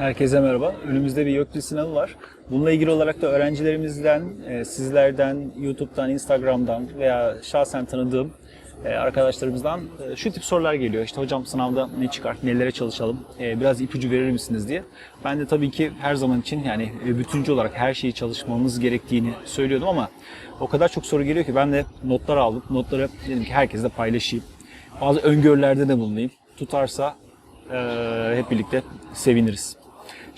Herkese merhaba. Önümüzde bir YÖKDİL sınavı var. Bununla ilgili olarak da öğrencilerimizden, e, sizlerden, YouTube'dan, Instagram'dan veya şahsen tanıdığım e, arkadaşlarımızdan e, şu tip sorular geliyor. İşte hocam sınavda ne çıkar, nelere çalışalım, biraz ipucu verir misiniz diye. Ben de tabii ki her zaman için yani e, bütüncü olarak her şeyi çalışmamız gerektiğini söylüyordum ama o kadar çok soru geliyor ki ben de notlar aldım. Notları dedim ki herkesle paylaşayım. Bazı öngörülerde de bulunayım. Tutarsa hep birlikte seviniriz.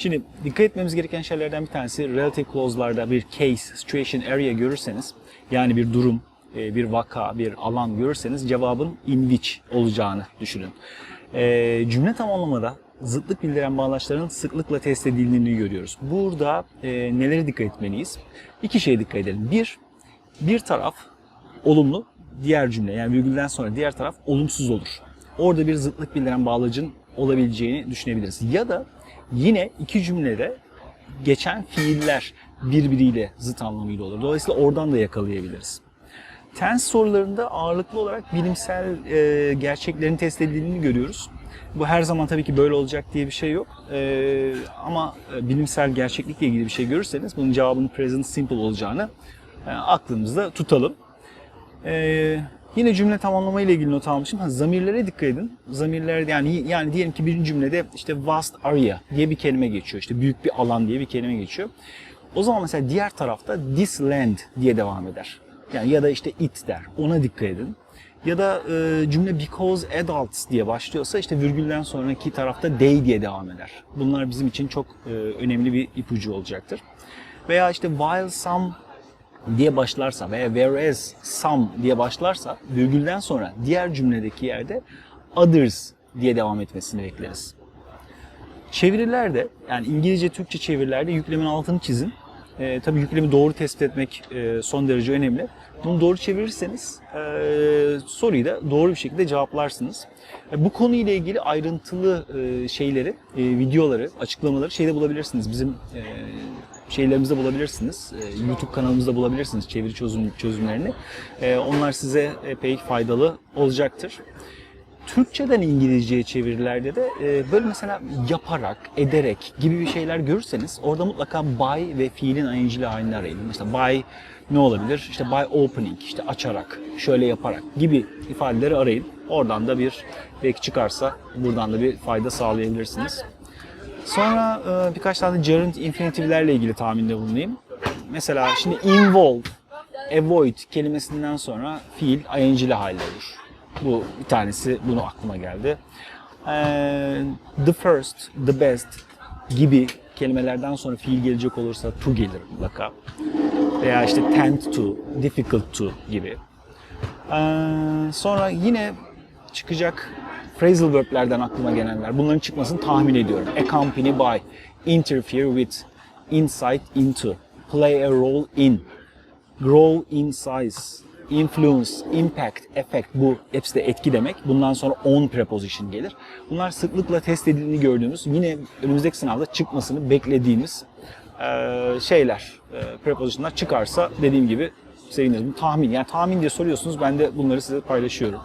Şimdi dikkat etmemiz gereken şeylerden bir tanesi relative clause'larda bir case, situation, area görürseniz yani bir durum, e, bir vaka, bir alan görürseniz cevabın in which olacağını düşünün. E, cümle tamamlamada zıtlık bildiren bağlaçların sıklıkla test edildiğini görüyoruz. Burada e, nelere dikkat etmeliyiz? İki şeye dikkat edelim. Bir, bir taraf olumlu, diğer cümle yani virgülden sonra diğer taraf olumsuz olur. Orada bir zıtlık bildiren bağlacın olabileceğini düşünebiliriz. Ya da yine iki cümlede geçen fiiller birbiriyle zıt anlamıyla olur. Dolayısıyla oradan da yakalayabiliriz. Tense sorularında ağırlıklı olarak bilimsel e, gerçeklerin test edildiğini görüyoruz. Bu her zaman tabii ki böyle olacak diye bir şey yok. E, ama e, bilimsel gerçeklikle ilgili bir şey görürseniz bunun cevabının present simple olacağını e, aklımızda tutalım. E, yine cümle tamamlama ile ilgili not almışım. Ha, zamirlere dikkat edin. Zamirler yani yani diyelim ki birinci cümlede işte vast area diye bir kelime geçiyor. İşte büyük bir alan diye bir kelime geçiyor. O zaman mesela diğer tarafta this land diye devam eder. Yani ya da işte it der. Ona dikkat edin. Ya da e, cümle because adults diye başlıyorsa işte virgülden sonraki tarafta they diye devam eder. Bunlar bizim için çok e, önemli bir ipucu olacaktır. Veya işte while some diye başlarsa veya whereas some diye başlarsa virgülden sonra diğer cümledeki yerde others diye devam etmesini bekleriz. Çevirilerde yani İngilizce Türkçe çevirilerde yüklemin altını çizin. E, tabii yüklemi doğru tespit etmek e, son derece önemli. Bunu doğru çevirirseniz e, soruyu da doğru bir şekilde cevaplarsınız. E, bu konuyla ilgili ayrıntılı e, şeyleri, e, videoları, açıklamaları şeyde bulabilirsiniz. Bizim e, şeylerimizde bulabilirsiniz. E, YouTube kanalımızda bulabilirsiniz çeviri çözüm, çözümlerini. E, onlar size epey faydalı olacaktır. Türkçeden İngilizceye çevirilerde de e, böyle mesela yaparak, ederek gibi bir şeyler görürseniz orada mutlaka by ve fiilin ing'li halini arayın. Mesela by ne olabilir? İşte by opening, işte açarak, şöyle yaparak gibi ifadeleri arayın. Oradan da bir belki çıkarsa buradan da bir fayda sağlayabilirsiniz. Sonra e, birkaç tane gerund infinitivlerle ilgili tahminde bulunayım. Mesela şimdi involve, avoid kelimesinden sonra fiil ing'li halde olur. Bu bir tanesi bunu aklıma geldi. Ee, the first, the best gibi kelimelerden sonra fiil gelecek olursa to gelir mutlaka. Veya işte tend to, difficult to gibi. Ee, sonra yine çıkacak phrasal verb'lerden aklıma gelenler. Bunların çıkmasını tahmin ediyorum. Accompany by, interfere with, insight into, play a role in, grow in size, influence, impact, effect bu hepsi de etki demek. Bundan sonra on preposition gelir. Bunlar sıklıkla test edildiğini gördüğümüz, yine önümüzdeki sınavda çıkmasını beklediğimiz şeyler, prepositionlar çıkarsa dediğim gibi seviniriz. Bu tahmin. Yani tahmin diye soruyorsunuz. Ben de bunları size paylaşıyorum.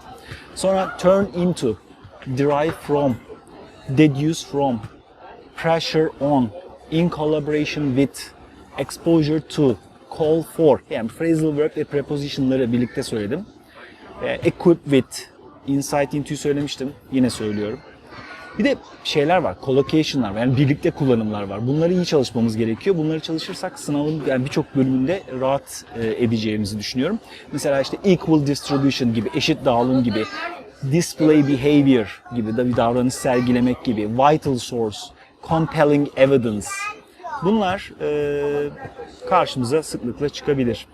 Sonra turn into, derive from, deduce from, pressure on, in collaboration with, exposure to, call for. Yani phrasal verb ve prepositionları birlikte söyledim. E, equip with, insight into'yu söylemiştim. Yine söylüyorum. Bir de şeyler var, collocation'lar var. Yani birlikte kullanımlar var. Bunları iyi çalışmamız gerekiyor. Bunları çalışırsak sınavın yani birçok bölümünde rahat e, edeceğimizi düşünüyorum. Mesela işte equal distribution gibi, eşit dağılım gibi, display behavior gibi da bir davranış sergilemek gibi, vital source, compelling evidence. Bunlar e, karşımıza sıklıkla çıkabilir.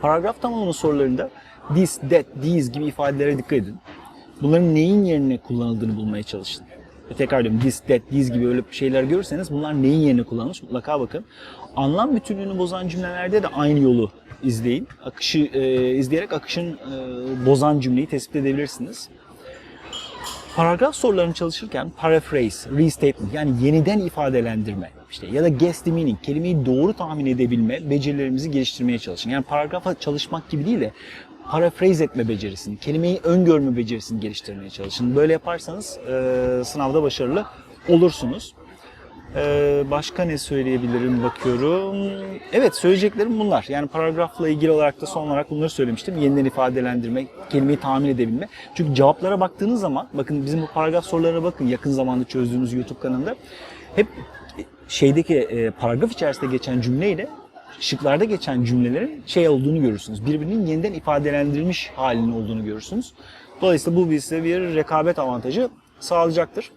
Paragraf tamamının sorularında this, that, these gibi ifadelere dikkat edin. Bunların neyin yerine kullanıldığını bulmaya çalışın. Ve tekrar diyorum this, that, these gibi öyle şeyler görürseniz bunlar neyin yerine kullanılmış mutlaka bakın. Anlam bütünlüğünü bozan cümlelerde de aynı yolu izleyin. Akışı e, izleyerek akışın e, bozan cümleyi tespit edebilirsiniz. Paragraf sorularını çalışırken paraphrase, restatement yani yeniden ifadelendirme işte ya da guess the meaning kelimeyi doğru tahmin edebilme becerilerimizi geliştirmeye çalışın. Yani paragrafa çalışmak gibi değil de paraphrase etme becerisini, kelimeyi öngörme becerisini geliştirmeye çalışın. Böyle yaparsanız e, sınavda başarılı olursunuz. Ee, başka ne söyleyebilirim bakıyorum. Evet söyleyeceklerim bunlar. Yani paragrafla ilgili olarak da son olarak bunları söylemiştim. Yeniden ifadelendirme, kelimeyi tahmin edebilme. Çünkü cevaplara baktığınız zaman, bakın bizim bu paragraf sorularına bakın yakın zamanda çözdüğümüz YouTube kanalında. Hep şeydeki e, paragraf içerisinde geçen cümleyle şıklarda geçen cümlelerin şey olduğunu görürsünüz. Birbirinin yeniden ifadelendirilmiş halinin olduğunu görürsünüz. Dolayısıyla bu bize bir rekabet avantajı sağlayacaktır.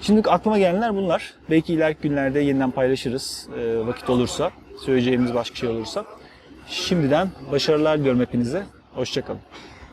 Şimdilik aklıma gelenler bunlar. Belki ileriki günlerde yeniden paylaşırız e, vakit olursa, söyleyeceğimiz başka şey olursa. Şimdiden başarılar dilerim hepinize. Hoşçakalın.